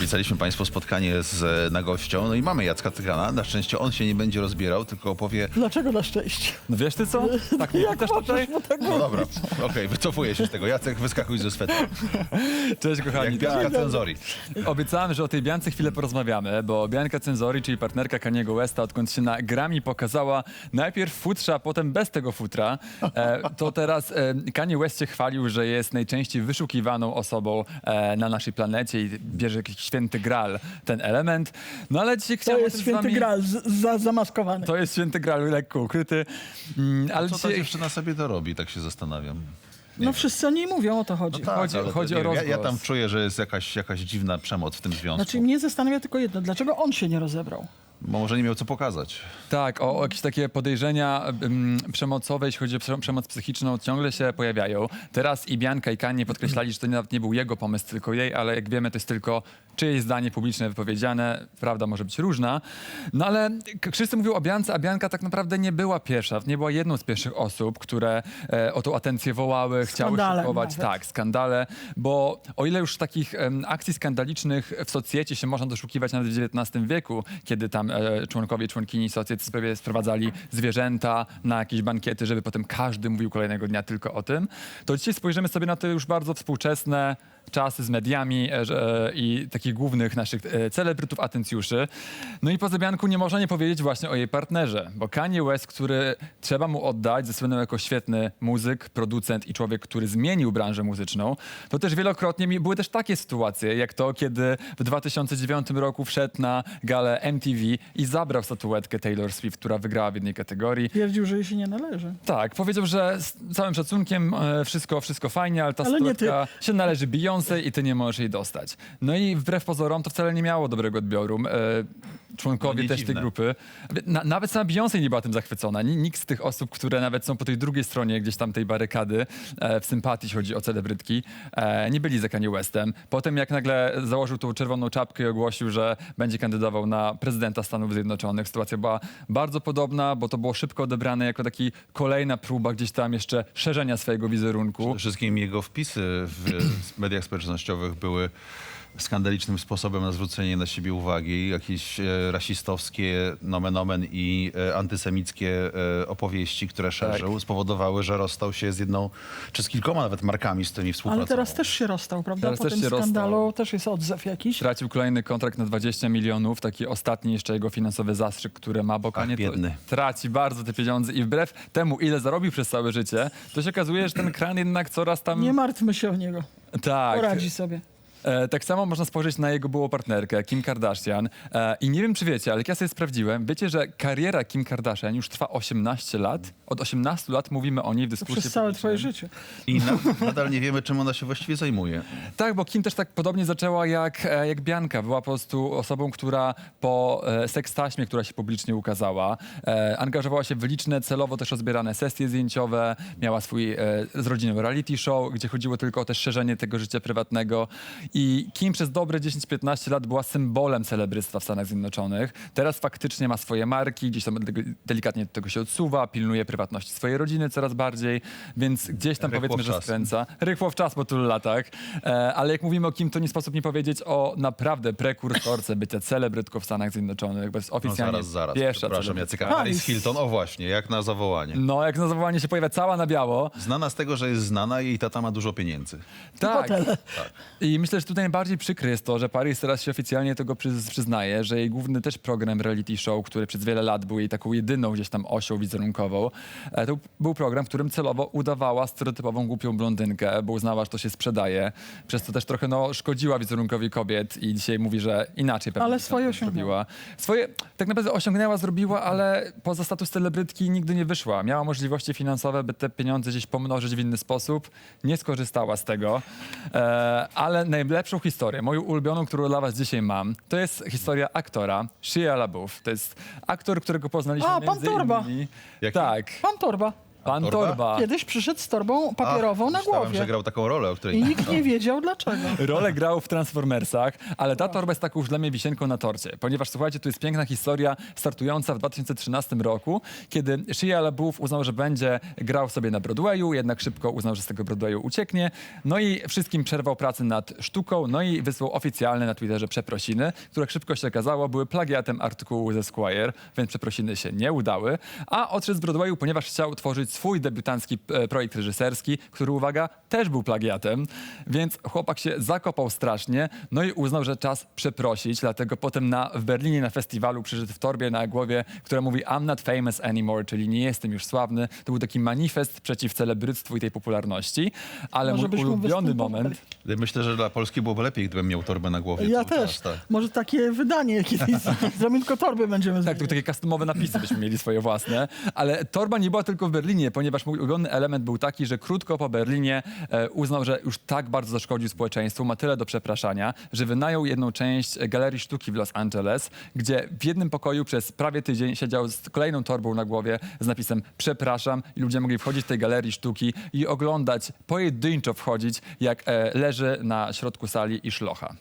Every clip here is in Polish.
Obiecaliśmy Państwu spotkanie z e, nagością, no i mamy Jacka Tygana. Na szczęście on się nie będzie rozbierał, tylko opowie... Dlaczego na szczęście? No wiesz ty co? Tak mnie Jak pytasz możesz tutaj? mu tak No dobra, okej, wycofuję się z tego. Jacek, wyskakuj ze swetra. Cześć kochani. Jak Bianka Tak. Cenzori. Obiecałem, że o tej Biance chwilę porozmawiamy, bo Bianka Cenzori, czyli partnerka Kaniego Westa, odkąd się na Grammy pokazała najpierw futrze, a potem bez tego futra, e, to teraz e, Kanye West się chwalił, że jest najczęściej wyszukiwaną osobą e, na naszej planecie i bierze jakiś święty gral ten element. No ale dzisiaj To chciałem o jest tym z święty wami... gral, z, za, zamaskowany. To jest święty gral lekko ukryty. Mm, ale Co ta dzisiaj dziewczyna sobie to robi, tak się zastanawiam. No wszyscy o niej mówią, o to chodzi. Tak, Chodzi- ale to chodzi nie o wiem, ja, ja rozgłos. tam czuję, że jest jakaś, jakaś dziwna przemoc w tym związku. Znaczy mnie zastanawia tylko jedno, dlaczego on się nie rozebrał? Bo może nie miał co pokazać. Tak, o, o jakieś takie podejrzenia ym, przemocowe, jeśli chodzi o prze- przemoc psychiczną, ciągle się pojawiają. Teraz i Bianka i Kanie podkreślali, że to nawet nie był jego pomysł, tylko jej, ale jak wiemy, to jest tylko czyjeś zdanie publiczne wypowiedziane. Prawda może być różna. No ale k- wszyscy mówią o Biance, a Bianka tak naprawdę nie była pierwsza, nie była jedną z pierwszych osób, które e, o tą atencję wołały, chciały Skandalem szykować. nawet. Tak, skandale, bo o ile już takich em, akcji skandalicznych w socjecie się można doszukiwać nawet w XIX wieku, kiedy tam e, członkowie członkini socjet sobie sprowadzali zwierzęta na jakieś bankiety, żeby potem każdy mówił kolejnego dnia tylko o tym, to dzisiaj spojrzymy sobie na te już bardzo współczesne czasy z mediami e, że, e, i takich głównych naszych e, celebrytów, atencjuszy. No i po Zabianku nie można nie powiedzieć właśnie o jej partnerze, bo Kanye West, który trzeba mu oddać, zasłynął jako świetny muzyk, producent i człowiek, który zmienił branżę muzyczną, to też wielokrotnie były też takie sytuacje, jak to, kiedy w 2009 roku wszedł na galę MTV i zabrał statuetkę Taylor Swift, która wygrała w jednej kategorii. Twierdził, że jej się nie należy. Tak, powiedział, że z całym szacunkiem wszystko, wszystko fajnie, ale ta Ale statuetka się należy Beyoncé i ty nie możesz jej dostać. No i wbrew pozorom to wcale nie miało dobrego odbioru. E, członkowie No nie też tej dziwne. grupy. Na, nawet sama Beyoncé nie była tym zachwycona. Ni- Nikt z tych osób, które nawet są po tej drugiej stronie gdzieś tam tej barykady, e, w sympatii, jeśli chodzi o celebrytki, e, nie byli za Kanye Westem. Potem jak nagle założył tą czerwoną czapkę i ogłosił, że będzie kandydował na prezydenta Stanów Zjednoczonych, sytuacja była bardzo podobna, bo to było szybko odebrane jako taki kolejna próba gdzieś tam jeszcze szerzenia swojego wizerunku. Przede wszystkim jego wpisy w mediach społecznościowych były skandalicznym sposobem na zwrócenie na siebie uwagi. Jakieś e, rasistowskie nomen omen i e, antysemickie e, opowieści, które szerzył, spowodowały, że rozstał się z jedną, czy z kilkoma nawet markami, z którymi współpracował. Ale teraz też się rozstał, prawda? Teraz po też tym się rozstał. skandalu też jest odzew jakiś. Stracił kolejny kontrakt na 20 milionów, taki ostatni jeszcze jego finansowy zastrzyk, który ma, bo Kanye to biedny. traci bardzo te pieniądze i wbrew temu, ile zarobił przez całe życie, to się okazuje, że ten kran jednak coraz tam... Nie martwmy się o niego. tak, Poradzi sobie. E, tak samo można spojrzeć na jego byłą partnerkę, Kim Kardashian. E, I nie wiem, czy wiecie, ale jak ja sobie sprawdziłem, wiecie, że kariera Kim Kardashian już trwa 18 lat? Od 18 lat mówimy o niej w To dyskusji przez całe publicznej. twoje życie. I na, nadal nie wiemy, czym ona się właściwie zajmuje. Tak, bo Kim też tak podobnie zaczęła jak, e, jak Bianka. Była po prostu osobą, która po e, sekstaśmie, która się publicznie ukazała, e, angażowała się w liczne, celowo też rozbierane sesje zdjęciowe, miała swój e, z rodziną reality show, gdzie chodziło tylko o też szerzenie tego życia prywatnego. I Kim przez dobre 10-15 lat była symbolem celebryctwa w Stanach Zjednoczonych. Teraz faktycznie ma swoje marki, gdzieś tam de- delikatnie do tego się odsuwa, pilnuje prywatności swojej rodziny coraz bardziej, więc gdzieś tam Rychło powiedzmy, że skręca. Rychło w czas po tylu latach. E, ale jak mówimy o Kim, to nie sposób nie powiedzieć o naprawdę prekursorce bycia celebrytką w Stanach Zjednoczonych, bo jest No oficjalnie zaraz, zaraz. pierwsza Przepraszam, celebrytka. Jacyka. Paris Hilton, o właśnie, jak na zawołanie. No, jak na zawołanie się pojawia cała na biało. Znana z tego, że jest znana i jej tata ma dużo pieniędzy. Tak. hotele. I myślę, że tutaj najbardziej przykre jest to, że Paris teraz się oficjalnie tego przyz- przyznaje, że jej główny też program reality show, który przez wiele lat był jej taką jedyną gdzieś tam osią wizerunkową, e, to był program, w którym celowo udawała stereotypową głupią blondynkę, bo uznała, że to się sprzedaje. Przez to też trochę no, szkodziła wizerunkowi kobiet i dzisiaj mówi, że inaczej pewnie Ale swoje to osiągnęła. zrobiła. Swoje tak naprawdę osiągnęła, zrobiła, ale poza status celebrytki nigdy nie wyszła. Miała możliwości finansowe, by te pieniądze gdzieś pomnożyć w inny sposób. Nie skorzystała z tego. E, ale najlepszą historię, moją ulubioną, którą dla was dzisiaj mam, to jest historia aktora Shia LaBeouf. To jest aktor, którego poznaliśmy A, pan między Torba. innymi... Jaki? Tak. Pan Torba. Pan Torba? Torba. Kiedyś przyszedł z torbą papierową A, na myślałem, głowie. że grał taką rolę, o której... I nikt nie wiedział dlaczego. Rolę grał w Transformersach, ale ta torba jest taką już dla mnie wisienką na torcie, ponieważ słuchajcie, tu jest piękna historia startująca w 2013 roku, kiedy Shia LaBeouf uznał, że będzie grał sobie na Broadwayu, jednak szybko uznał, że z tego Broadwayu ucieknie, no i wszystkim przerwał pracę nad sztuką, no i wysłał oficjalne na Twitterze przeprosiny, które jak szybko się okazało były plagiatem artykułu ze Squire, więc przeprosiny się nie udały, a odszedł z Broadwayu, ponieważ chciał tworzyć swój debiutancki e, projekt reżyserski, który, uwaga, też był plagiatem, więc chłopak się zakopał strasznie, no i uznał, że czas przeprosić, dlatego potem na, w Berlinie na festiwalu przyszedł w torbie na głowie, która mówi I'm not famous anymore, czyli nie jestem już sławny. To był taki manifest przeciw celebryctwu i tej popularności, ale Może mój byśmy ulubiony występowali. moment... Myślę, że dla Polski byłoby lepiej, gdybym miał torbę na głowie Ja cały też. Czas, tak. Może takie wydanie kiedyś zrobimy tylko torby będziemy Tak, zmieniać. tu takie customowe napisy byśmy mieli swoje własne, ale torba nie była tylko w Berlinie, ponieważ mój ulubiony element był taki, że krótko po Berlinie e, uznał, że już tak bardzo zaszkodził społeczeństwu, ma tyle do przepraszania, że wynajął jedną część Galerii Sztuki w Los Angeles, gdzie w jednym pokoju przez prawie tydzień siedział z kolejną torbą na głowie z napisem przepraszam i ludzie mogli wchodzić do tej Galerii Sztuki i oglądać, pojedynczo wchodzić, jak e, leży na środku sali i szlocha.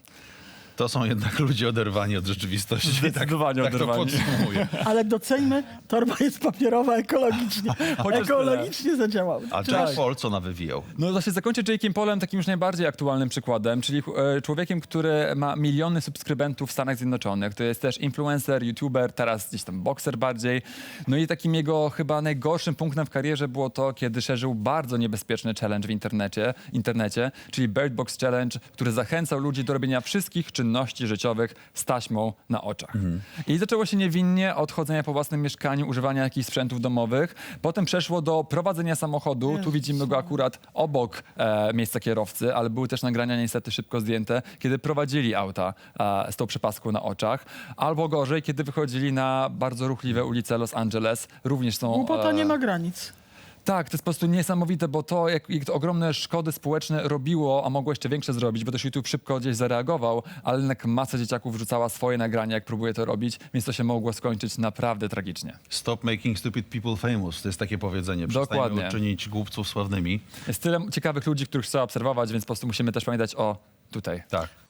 To są jednak ludzie oderwani od rzeczywistości. Zdecydowanie tak, tak to oderwani. podsumuję. Ale doceńmy, torba jest papierowa ekologicznie. Chociaż ekologicznie zadziałał. A Jack Paul co nawywijał? No to się zakończę Jake'iem Polem takim już najbardziej aktualnym przykładem, czyli e, człowiekiem, który ma miliony subskrybentów w Stanach Zjednoczonych. To jest też influencer, youtuber, teraz gdzieś tam bokser bardziej. No i takim jego chyba najgorszym punktem w karierze było to, kiedy szerzył bardzo niebezpieczny challenge w internecie, internecie czyli Bird Box Challenge, który zachęcał ludzi do robienia wszystkich czynności życiowych z taśmą na oczach. I zaczęło się niewinnie od chodzenia po własnym mieszkaniu, używania jakichś sprzętów domowych. Potem przeszło do prowadzenia samochodu. Tu widzimy go akurat obok e, miejsca kierowcy, ale były też nagrania niestety szybko zdjęte, kiedy prowadzili auta e, z tą przepaską na oczach. Albo gorzej, kiedy wychodzili na bardzo ruchliwe ulice Los Angeles. Również są... Głupota e, nie ma granic. Tak, to jest po prostu niesamowite, bo to, jak, jak to ogromne szkody społeczne robiło, a mogło jeszcze większe zrobić, bo też YouTube szybko gdzieś zareagował, ale jednak masa dzieciaków wrzucała swoje nagrania, jak próbuje to robić, więc to się mogło skończyć naprawdę tragicznie. Stop making stupid people famous. To jest takie powiedzenie. Dokładnie. Przestańmy czynić głupców sławnymi. Jest tyle ciekawych ludzi, których trzeba obserwować, więc po prostu musimy też pamiętać o tutaj. Tak.